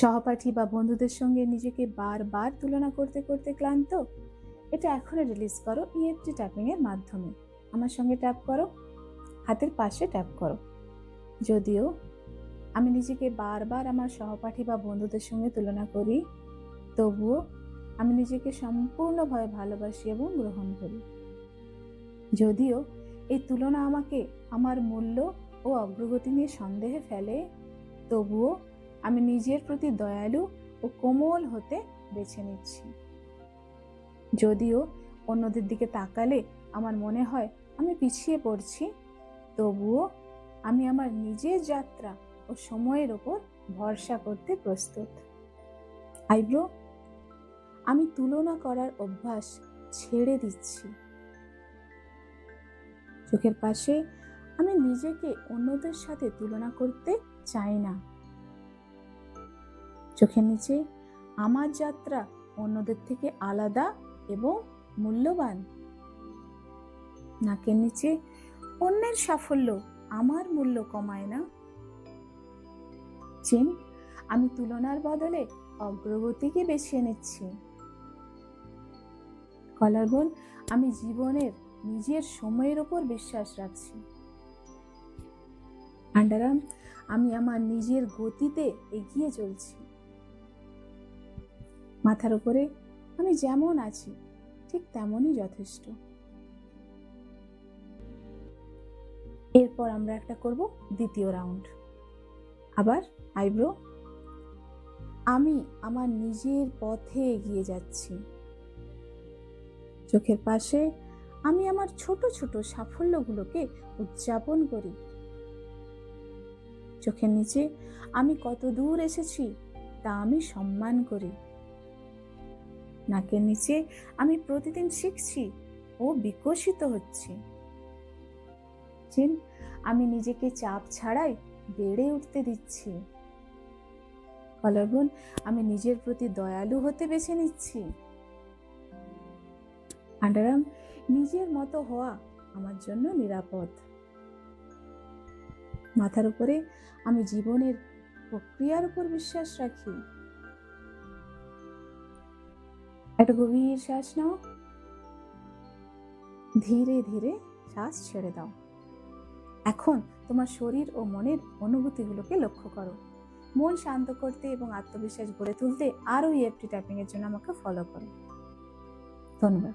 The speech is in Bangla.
সহপাঠী বা বন্ধুদের সঙ্গে নিজেকে বারবার তুলনা করতে করতে ক্লান্ত? এটা এখনই রিলিজ করো E ইএফটি ট্যাপিং এর মাধ্যমে। আমার সঙ্গে ট্যাপ করো, হাতের পাশে ট্যাপ করো। যদিও আমি নিজেকে বারবার আমার সহপাঠী বা বন্ধুদের সঙ্গে তুলনা করি, তবুও আমি নিজেকে সম্পূর্ণভাবে ভালোবাসি এবং গ্রহণ করি। যদিও এই তুলনা আমাকে আমার মূল্য ও অগ্রগতি নিয়ে সন্দেহে ফেলে, তবুও আমি নিজের প্রতি দয়ালু ও কোমল হতে বেছে নিচ্ছি। যদিও অন্যদের দিকে তাকালে আমার মনে হয় আমি পিছিয়ে পড়ছি, তবুও আমি আমার নিজের যাত্রা ও সময়ের ওপর ভরসা করতে প্রস্তুত। আইব্রো আমি তুলনা করার অভ্যাস ছেড়ে দিচ্ছি। চোখের পাশে আমি নিজেকে অন্যদের সাথে তুলনা করতে চাই না। চোখের নিচে। আমার যাত্রা অন্যদের থেকে আলাদা এবং মূল্যবান। নাকের নিচে অন্যের সাফল্য আমার মূল্য কমায় না। চিন আমি তুলনার বদলে অগ্রগতিকে বেছে নিচ্ছি কলারবোন আমি জীবনের নিজের সময়ের ওপর বিশ্বাস রাখছি। আন্ডারাম আমি আমার নিজের গতিতে এগিয়ে চলছি। মাথার উপরে আমি যেমন আছি, ঠিক তেমনই যথেষ্ট। এরপর আমরা একটা করব দ্বিতীয় রাউন্ড। আবার আইব্রো, আমি আমার নিজের পথে এগিয়ে যাচ্ছি। চোখের পাশে আমি আমার ছোট ছোট সাফল্যগুলোকে উদযাপন করি। চোখের নিচে আমি কত দূর এসেছি তা আমি সম্মান করি। নাকের নিচে আমি প্রতিদিন শিখছি ও বিকশিত হচ্ছি। আমি নিজেকে চাপ ছাড়াই বেড়ে উঠতে দিচ্ছি। কলারবোন আমি নিজের প্রতি দয়ালু হতে বেছে নিচ্ছি। আন্ডারাম, নিজের মতো হওয়া আমার জন্য নিরাপদ। মাথার উপরে আমি জীবনের প্রক্রিয়ার উপর বিশ্বাস রাখি। একটা গভীর শ্বাস নাও। ধীরে ধীরে শ্বাস ছেড়ে দাও। এখন তোমার শরীর ও মনের অনুভূতিগুলোকে লক্ষ্য করো। মন শান্ত করতে এবং আত্মবিশ্বাস গড়ে তুলতে আরও ইএফটি ট্যাপিংয়ের জন্য আমাকে ফলো করো। ধন্যবাদ।